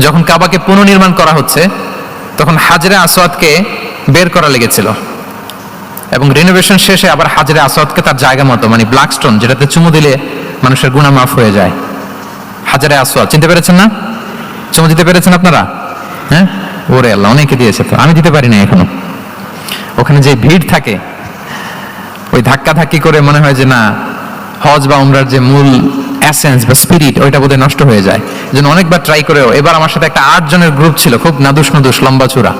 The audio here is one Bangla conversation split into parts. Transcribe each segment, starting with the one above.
যখন কাবাকে পুনর্নির্মাণ করা হচ্ছে, তখন হাজরে আসওয়াদকে বের করা লেগেছিল। এবং রিনোভেশন শেষে আবার হাজরে আসওয়াদকে তার জায়গা মতো মানে ব্ল্যাক স্টোন যেটাতে চুমু দিলে মানুষের গুণা মাফ হয়ে যায়। হাজারে আসওয়াদ, চিনতে পেরেছেন না? চুমু দিতে পেরেছেন আপনারা? হ্যাঁ? ওরে আল্লাহ, অনেকে দিয়েছে তো, আমি দিতে পারি না এখনও। ওখানে যে ভিড় থাকে, ওই ধাক্কা ধাক্কি করে মনে হয় যে না, হজ বা উমরার যে মূল অ্যাসেন্স বা স্পিরিট ওইটা বোধহয় নষ্ট হয়ে যায়। যেন অনেকবার ট্রাই করেও, এবার আমার সাথে একটা আট জনের গ্রুপ ছিল, খুব নাদুস নাদুস, লম্বা চূড়া।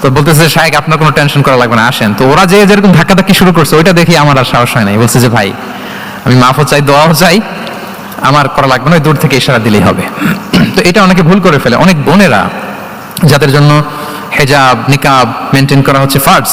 তো বলতেছে শাহেক আপনার কোনো টেনশন করা লাগবে না, আসেন। তো ওরা যে যেরকম ধাক্কা ধাক্কি শুরু করছে, ওইটা দেখি আমার আর সাহস হয় নাই। বলছে যে, ভাই, আমি মাফও চাই, দোয়াও চাই, আমার করা লাগবে না দূর থেকে ইশারা দিলেই হবে। তো এটা অনেকে ভুল করে ফেলে। অনেক বোনেরা, যাদের জন্য হেজাব, নিকাব মেনটেন করা হচ্ছে ফার্স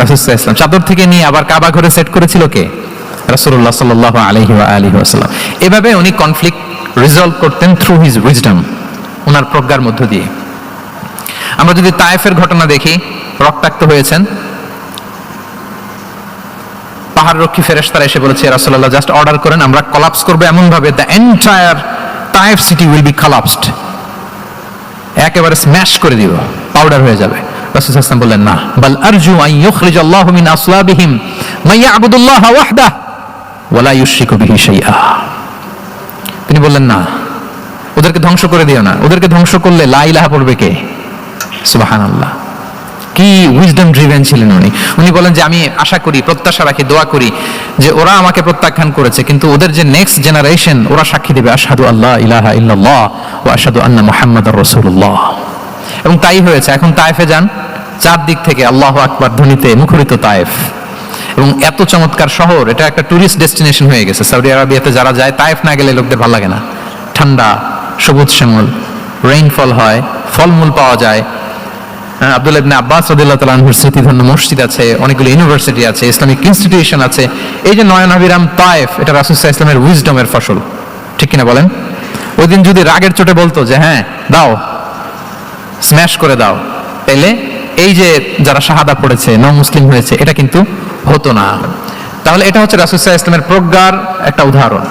রাসুসাহ ইসলাম চাদর থেকে নিয়ে আবার কাবা ঘরে সেট করেছিল কে? রাসুল্লাহ সাল আলহি আলহি আসাল্লাম এভাবে উনি কনফ্লিক্ট রিজলভ করতেন থ্রু হিজ উইজডম ওনার প্রজ্ঞার মধ্য দিয়ে। আমরা যদি তায়েফের ঘটনা দেখি, রক্তাক্ত হয়েছেন। পাহাড় রক্ষী ফেরেশতারা এসে বলেছে রাসূলুল্লাহ জাস্ট অর্ডার করেন, আমরা কলাপস করব এমনভাবে। The entire Taif city will be collapsed একেবারে স্ম্যাশ করে দিব পাউডার হয়ে যাবে। রাসূল বললেন, না। বাল আরজু আন ইউখরিজ মিন আসলাবিহিম, মান ইয়াবুদুল্লাহ ওয়াহদা ওয়ালা ইউশরিকু বিহি শাইআ। তিনি বললেন, না, ওদেরকে ধ্বংস করে দিও না। ওদেরকে ধ্বংস করলে লা ইলাহা পড়বে কে? সুবহানাল্লাহ। কি উইজডম ড্রিভেন ছিলেন উনি। উনি বলেন যে, আমি আশা করি, প্রত্যাশা রাখি, দোয়া করি যে, ওরা আমাকে প্রত্যাখ্যান করেছে, কিন্তু ওদের যে নেক্সট জেনারেশন ওরা সাক্ষী দেবে, আশহাদু আল্লাহ ইলাহা ইল্লাল্লাহ ওয়া আশহাদু আন্না মুহাম্মাদার রাসূলুল্লাহ। এবং তাই হয়েছে। এখন তায়েফে যান। চারদিক থেকে আল্লাহ আকবার ধ্বনিতে মুখরিত তায়েফ। এবং এত চমৎকার শহর এটা একটা টুরিস্ট ডেস্টিনেশন হয়ে গেছে। সৌদি আরবিয়াতে যারা যায় তায়েফ না গেলে লোকদের ভালো লাগে না। ঠান্ডা সবুজ শ্যামল রেইনফল হয় ফলমূল পাওয়া যায়। হ্যাঁ, আব্দুল্লাহ ইবনে আব্বাস রাদিয়াল্লাহু তাআলা আনহুর স্মৃতিধন্য মসজিদ আছে অনেকগুলো ইউনিভার্সিটি আছে ইসলামিক ইনস্টিটিউশন আছে। এই যে নয়ন আবিরাম তায়েফ এটা সাল্লাল্লাহু ইসলামের উইজডমের ফসল। ঠিক কিনা বলেন? ওই দিন যদি রাগের চোটে বলতো যে হ্যাঁ দাও স্ম্যাশ করে দাও। তাইলে এই যে যারা শাহাদা পড়েছে ন মুসলিম হয়েছে, এটা কিন্তু হতো না। তাহলে এটা হচ্ছে রাসুসাহ ইসলামের প্রজ্ঞার একটা উদাহরণ।